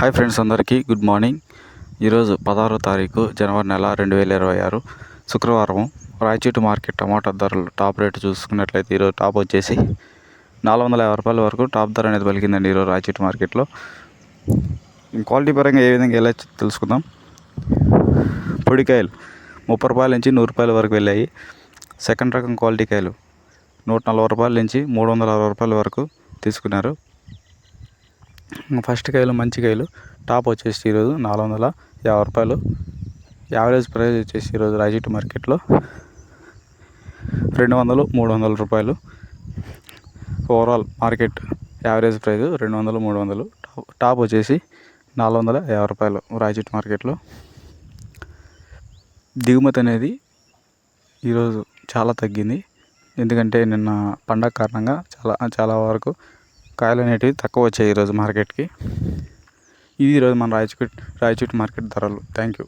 Hi friends అందరికీ good morning ఈరోజు పదహారో తారీఖు జనవరి నెల రెండు వేల ఇరవై ఆరు. శుక్రవారం రాయచోటి మార్కెట్ టమాటా ధరలు టాప్ రేటు చూసుకున్నట్లయితే ఈరోజు టాప్ వచ్చేసి నాలుగు వందల యాభై రూపాయల వరకు టాప్ ధర అనేది పలికిందండి ఈరోజు రాయచోటి మార్కెట్లో. క్వాలిటీ పరంగా ఏ విధంగా ఎలా తెలుసుకుందాం? పొడికాయలు ముప్పై రూపాయల నుంచి నూరు రూపాయల వరకు వెళ్ళాయి. సెకండ్ రకం క్వాలిటీ కాయలు నూట నలభై రూపాయల నుంచి మూడు వందల అరవై రూపాయల వరకు తీసుకున్నారు. ఫస్ట్ కాయలు మంచి కాయలు. టాప్ వచ్చేసి ఈరోజు నాలుగు వందల యాభై రూపాయలు. యావరేజ్ ప్రైస్ వచ్చేసి ఈరోజు రాజీట్ మార్కెట్లో రెండు వందలు మూడు వందల రూపాయలు. ఓవరాల్ మార్కెట్ యావరేజ్ ప్రైస్ రెండు వందలు మూడు వందలు. టాప్ టాప్ వచ్చేసి నాలుగు వందల యాభై రూపాయలు రాజీట్ మార్కెట్లో. దిగుమతి అనేది ఈరోజు చాలా తగ్గింది. ఎందుకంటే నిన్న పండగ కారణంగా చాలా చాలా వరకు కాయలు అనేటివి తక్కువ వచ్చాయి ఈరోజు మార్కెట్కి. ఇది ఈరోజు మన రాయచూట్ రాయచూట్ మార్కెట్ ధరలు. Thank you.